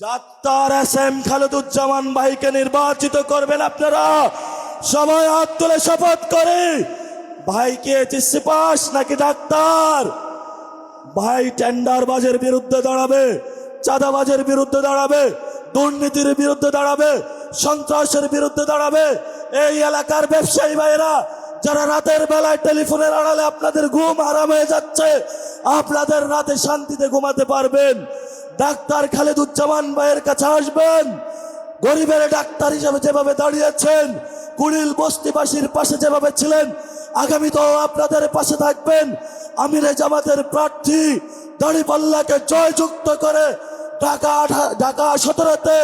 Doctor S M Khaleduzzaman ভাইকে নির্বাচিত করবেন আপনারা। সবাই হাত তুলে শপথ করে। ভাইকে এইচএসসি পাস নাকি ডাক্তার? ভাই টেন্ডারবাজের বিরুদ্ধে দাঁড়াবে, চাঁদাবাজের বিরুদ্ধে দাঁড়াবে, দুর্নীতির বিরুদ্ধে দাঁড়াবে, সন্ত্রাসের বিরুদ্ধে দাঁড়াবে। এই এলাকার ব্যবসায়ী ভাইরা যারা রাতের বেলায় টেলিফোনের আড়ালে আপনাদের ঘুম হারাম হয়ে যাচ্ছে, আপনাদের রাতে শান্তিতে ঘুমাতে পারবেন। ডাক্তার খালেদুজ্জামান ভাইয়ের কাছে আসবেন। গরিবের ডাক্তার হিসেবে যেভাবে দাঁড়িয়েছেন, কুড়িল বস্তিবাসীর পাশে যেভাবে ছিলেন, আগামী তো আপনাদের পাশে থাকবেন। আমিরে জামাতের প্রার্থী দাঁড়িপাল্লাকে জয়যুক্ত করে ঢাকা ঢাকা সতেরোতে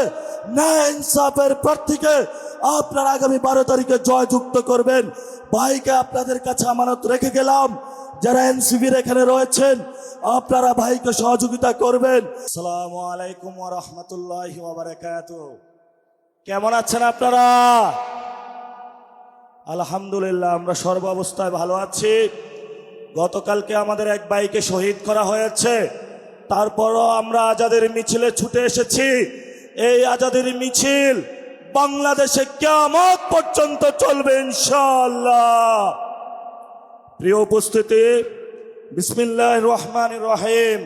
ন্যায় ইনসাফের প্রার্থীকে আপনারা আগামী বারো তারিখে জয়যুক্ত করবেন। ভাইকে আপনাদের কাছে আমানত রেখে গেলাম। যারা এনসিবির এখানে রয়েছেন, আপনারা ভাইকে সহযোগিতা করবেন। সালাম আলাইকুম রাহমাতুল্লাহি কেমন আছেন আপনারা? আলহামদুলিল্লাহ, আমরা সর্ব অবস্থায় ভালো আছি। গতকালকে আমাদের এক বাইকে শহীদ করা হয়েছে। তারপরও আমরা আজাদের মিছিলে ছুটে এসেছি। এই আজাদের মিছিল বাংলাদেশে কেমন পর্যন্ত চলবে ইনশাআল্লাহ। প্রিয় উপস্থিতি বিসমিল্লাহ রহমান রহিম।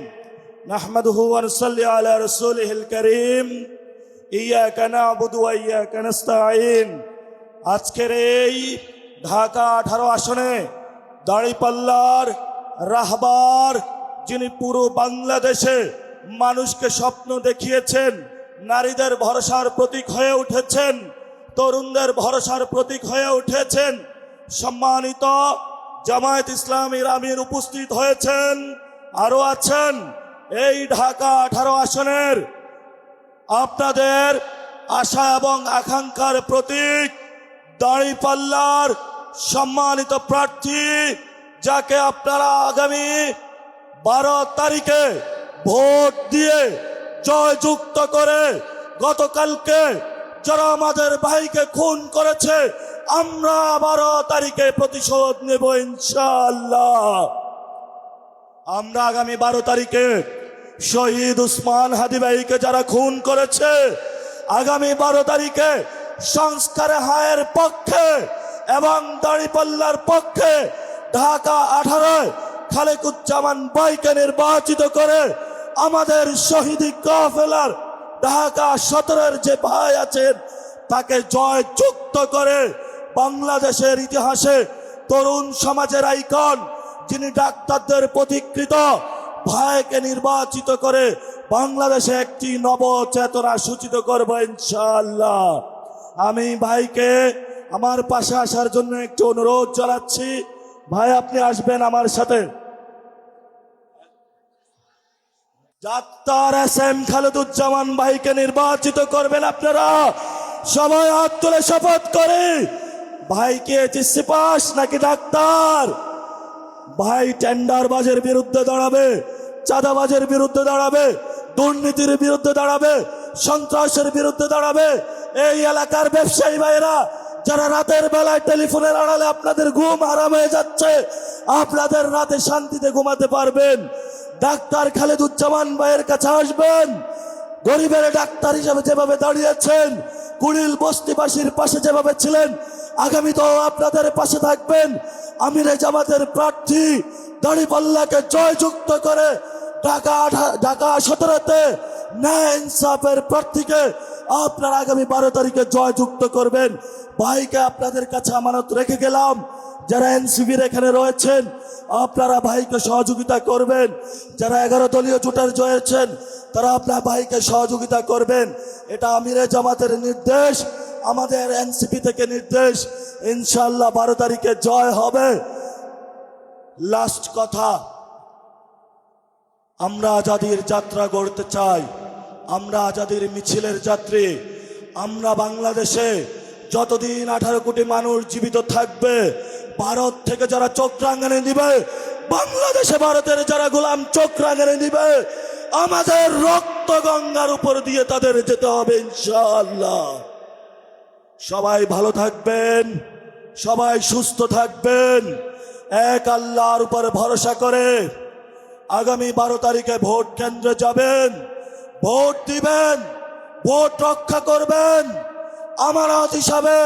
ওয়া নুসাল্লি আলা রাসূলিহিল কারীম। ইয়াকা না'বুদু ওয়া ইয়াকা আজকের এই ঢাকা আঠারো আসনে দাড়িপাল্লার রাহবার যিনি পুরো বাংলাদেশে মানুষকে স্বপ্ন দেখিয়েছেন নারীদের ভরসার প্রতীক হয়ে উঠেছেন, তরুণদের ভরসার প্রতীক হয়ে উঠেছেন। সম্মানিত জামায়াত ইসলামীর আমির উপস্থিত হয়েছেন আরও আছেন এই ঢাকা আঠারো আসনের আপনাদের আশা এবং আকাঙ্ক্ষার প্রতীক দাঁড়িপাল্লার সম্মানিত প্রার্থী, যাকে আপনারা আগামী বারো তারিখে ভোট দিয়ে জয়যুক্ত করে গতকালকে যারা আমাদের ভাইকে খুন করেছে, আমরা বারো তারিখে প্রতিশোধ নেব ইনশাআল্লাহ। আমরা আগামী বারো তারিখে শহীদ উসমান হাদি ভাইকে যারা খুন করেছে, আগামী বারো তারিখে সংস্কারে হায়ের পক্ষে এবং দাড়িপাল্লার পক্ষে ঢাকা আঠারোয় খালেকুজ্জামান বাইকে নির্বাচিত করে আমাদের শহীদি কাফেলার ঢাকা সতেরোর যে ভাই আছেন, তাকে জয় যুক্ত করে বাংলাদেশের ইতিহাসে তরুণ সমাজের আইকন, যিনি ডাক্তারদের প্রতিকৃত ভাইকে নির্বাচিত করে বাংলাদেশে একটি নব চেতনা সূচিত করব ইনশাল্লাহ আমি ভাইকে আমার পাশে আসার জন্য একটু অনুরোধ জানাচ্ছি। ভাই, আপনি আসবেন আমার সাথে। ডাক্তার এস এম খালেদুজ্জামান ভাইকে নির্বাচিত করবেন আপনারা। সবাই হাত তুলে শপথ করে। ভাইকে এইচএসসি পাস নাকি ডাক্তার? ভাই টেন্ডারবাজের বিরুদ্ধে দাঁড়াবে, চাঁদাবাজের বিরুদ্ধে দাঁড়াবে, দুর্নীতির বিরুদ্ধে দাঁড়াবে, সন্ত্রাসের বিরুদ্ধে দাঁড়াবে। এই এলাকার ব্যবসায়ী ভাইরা যারা রাতের বেলায় টেলিফোনের আড়ালে আপনাদের ঘুম হারাম হয়ে যাচ্ছে, আপনাদের রাতে শান্তিতে ঘুমাতে পারবেন। ডাক্তার খালেদুজ্জামান ভাইয়ের কাছে আসবেন। গরিবের ডাক্তার হিসেবে যেভাবে দাঁড়িয়েছেন, কুড়িল বস্তিবাসীর পাশে যেভাবে ছিলেন, আগামী তো আপনাদের পাশে থাকবেন। আমিরে জামাতের প্রার্থী দাড়িপাল্লাকে জয়যুক্ত করে ঢাকা ঢাকা সতেরোতে ন্যায় ইনসাফের প্রার্থীকে আপনারা আগামী বারো তারিখে জয়যুক্ত করবেন। ভাইকে আপনাদের কাছে আমানত রেখে গেলাম। যারা এনসিবির এখানে রয়েছেন, আপনারা ভাইকে সহযোগিতা করবেন। যারা এগারো দলীয় জোটার জয়েছেন তারা আপনার ভাইকে সহযোগিতা করবেন। এটা আমিরে জামাতের নির্দেশ, আমাদের এনসিপি থেকে নির্দেশ। ইনশাল্লাহ বারো তারিখে জয় হবে। লাস্ট কথা, আমরা আজাদির যাত্রা গড়তে চাই। আমরা আজাদির মিছিলের যাত্রী। আমরা বাংলাদেশে যতদিন আঠারো কোটি মানুষ জীবিত থাকবে ভারত থেকে যারা চোখ রাঙানি দিবে, বাংলাদেশে ভারতের যারা গোলাম চোখ রাঙানি দিবে, আমাদের রক্ত গঙ্গার উপর দিয়ে তাদের যেতে হবে ইনশাআল্লাহ। সবাই ভালো থাকবেন, সবাই সুস্থ থাকবেন, এক আল্লাহর উপর ভরসা করে আগামী বারো তারিখে ভোট কেন্দ্রে যাবেন, ভোট দিবেন, ভোট রক্ষা করবেন। আমানত হিসাবে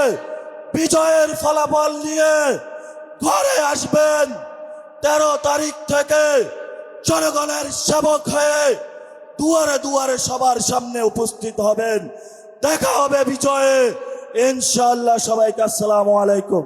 বিজয়ের ফলাফল নিয়ে ঘরে আসবেন। তেরো তারিখ থেকে জনগণের সেবক হয়ে দুয়ারে দুয়ারে সবার সামনে উপস্থিত হবেন। দেখা হবে বিজয়ে। ইনশাল্লাহ সবাইকে আসসালাম আলাইকুম।